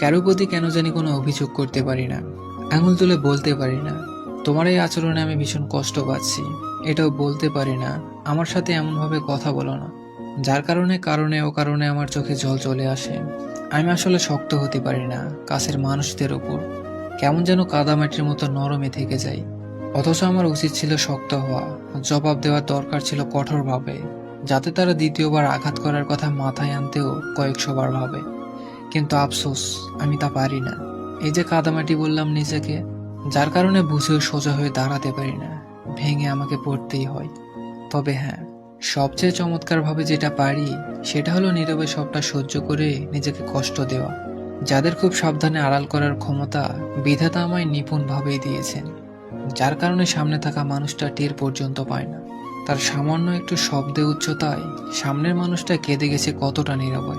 কারও প্রতি কেন জানি কোনো অভিযোগ করতে পারি না। আঙুল তুলে বলতে পারি না। তোমার এই আচরণে আমি ভীষণ কষ্ট পাচ্ছি। এটাও বলতে পারি না। আমার সাথে এমনভাবে কথা বলো না। যার কারণে কারণে ও কারণে আমার চোখে জল চলে আসে। আমি আসলে শক্ত হতে পারি না, কাছের মানুষদের ওপর। কেমন যেন কাদামাটির মতো নরমে থেকে যাই। অথচ আমার উচিত ছিল শক্ত হওয়া। জবাব দেওয়ার দরকার ছিল কঠোরভাবে, যাতে তারা দ্বিতীয়বার আঘাত করার কথা মাথায় আনতেও কয়েকশো বার ভাবে। কিন্তু আফসোস, আমি তা পারি না। এই যে কাদামাটি বললাম নিজেকে, যার কারণে বুঝেও সোজা হয়ে দাঁড়াতে পারি না। ভেঙে আমাকে পড়তেই হয়। তবে হ্যাঁ সবচেয়ে চমৎকারভাবে যেটা পারি, সেটা হলো নীরবে সবটা সহ্য করে নিজেকে কষ্ট দেওয়া। যাদের খুব সাবধানে আড়াল করার ক্ষমতা বিধাতা আমায় নিপুণভাবেই দিয়েছেন। যার কারণে সামনে থাকা মানুষটা টের পর্যন্ত পায় না। তার সামান্য একটু শব্দে উচ্চতায় সামনের মানুষটা কেঁদে গেছে কতটা নীরবে।